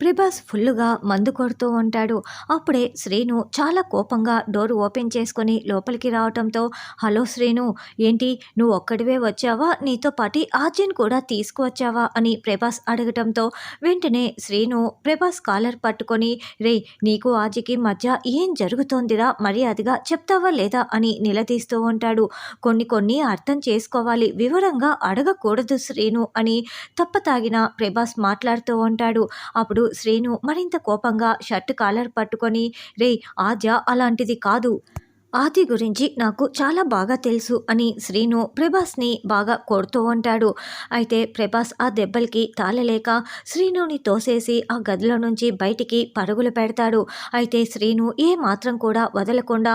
ప్రభాస్ ఫుల్లుగా మందు కొడుతూ ఉంటాడు. అప్పుడే శ్రీను చాలా కోపంగా డోర్ ఓపెన్ చేసుకొని లోపలికి రావటంతో హలో శ్రీను ఏంటి? నువ్వు ఒక్కడివే వచ్చావా? నీతో పాటి ఆర్జన్ కూడా తీసుకువచ్చావా? అని ప్రభాస్ అడగటంతో వెంటనే శ్రీను ప్రభాస్ కాలర్ పట్టుకొని రే నీకు ఆజికి మధ్య ఏం జరుగుతోందిరా? మర్యాదగా చెప్తావా లేదా? అని నిలదీస్తూ ఉంటాడు. కొన్ని కొన్ని అర్థం చేసుకోవాలి. వివరంగా అడగకూడదు శ్రీను అని తప్పతాగిన ప్రభాస్ మాట్లాడుతూ ఉంటాడు. అప్పుడు శ్రీను మరింత కోపంగా షర్ట్ కాలర్ పట్టుకొని రే ఆద్య అలాంటిది కాదు. ఆది గురించి నాకు చాలా బాగా తెలుసు అని శ్రీను ప్రభాస్ని బాగా కొడుతూ ఉంటాడు. అయితే ప్రభాస్ ఆ దెబ్బలకి తాళలేక శ్రీనుని తోసేసి ఆ గదిలో నుంచి బయటికి పరుగులు పెడతాడు. అయితే శ్రీను ఏ మాత్రం కూడా వదలకుండా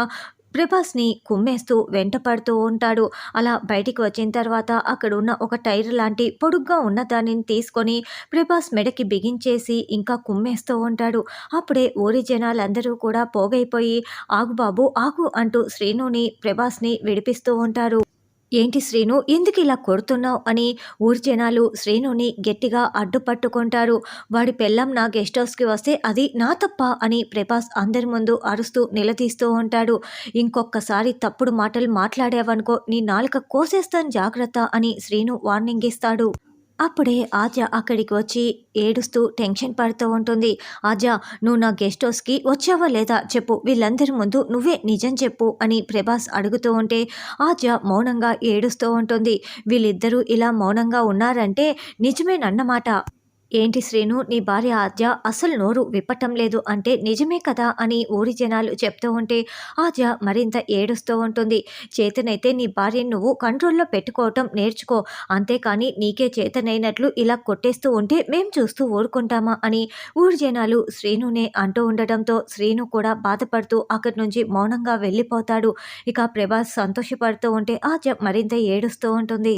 ప్రభాస్ని కుమ్మేస్తూ వెంట పడుతూ ఉంటాడు. అలా బయటికి వచ్చిన తర్వాత అక్కడ ఉన్న ఒక టైర్ లాంటి పొడుగ్గా ఉన్న దానిని తీసుకొని ప్రభాస్ మెడకి బిగించేసి ఇంకా కుమ్మేస్తూ ఉంటాడు. అప్పుడే ఊరి జనాలందరూ కూడా పోగైపోయి ఆగు బాబు ఆగు అంటూ శ్రీనుని ప్రభాస్ని విడిపిస్తూ ఉంటారు. ఏంటి శ్రీను? ఎందుకు ఇలా కొడుతున్నావు? అని ఊరి జనాలు శ్రీనుని గట్టిగా అడ్డుపట్టుకుంటారు. వాడి పెళ్ళం నా గెస్ట్ హౌస్కి వస్తే అది నా తప్ప అని ప్రభాస్ అందరి ముందు అరుస్తూ నిలదీస్తూ ఉంటాడు. ఇంకొకసారి తప్పుడు మాటలు మాట్లాడావనుకో నీ నాలుక కోసేస్తాను జాగ్రత్త అని శ్రీను వార్నింగ్ ఇస్తాడు. అప్పుడే ఆద్య అక్కడికి వచ్చి ఏడుస్తూ టెన్షన్ పడుతూ ఉంటుంది. ఆద్య నువ్వు నా గెస్ట్ హౌస్కి వచ్చావా లేదా చెప్పు. వీళ్ళందరి ముందు నువ్వే నిజం చెప్పు అని ప్రభాస్ అడుగుతూ ఉంటే ఆద్య మౌనంగా ఏడుస్తూ ఉంటుంది. వీళ్ళిద్దరూ ఇలా మౌనంగా ఉన్నారంటే నిజమేనన్నమాట. ఏంటి శ్రీను నీ భార్య ఆద్య అసలు నోరు విప్పటం లేదు అంటే నిజమే కదా అని ఊరి జనాలు చెప్తూ ఉంటే ఆద్య మరింత ఏడుస్తూ ఉంటుంది. చేతనైతే నీ భార్యను నువ్వు కంట్రోల్లో పెట్టుకోవటం నేర్చుకో. అంతేకాని నీకే చేతనైనట్లు ఇలా కొట్టేస్తూ ఉంటే మేం చూస్తూ ఊరుకుంటామా అని ఊరి జనాలు శ్రీనునే అంటూ ఉండటంతో శ్రీను కూడా బాధపడుతూ అక్కడి నుంచి మౌనంగా వెళ్ళిపోతాడు. ఇక ప్రభాస్ సంతోషపడుతూ ఉంటే ఆద్య మరింత ఏడుస్తూ ఉంటుంది.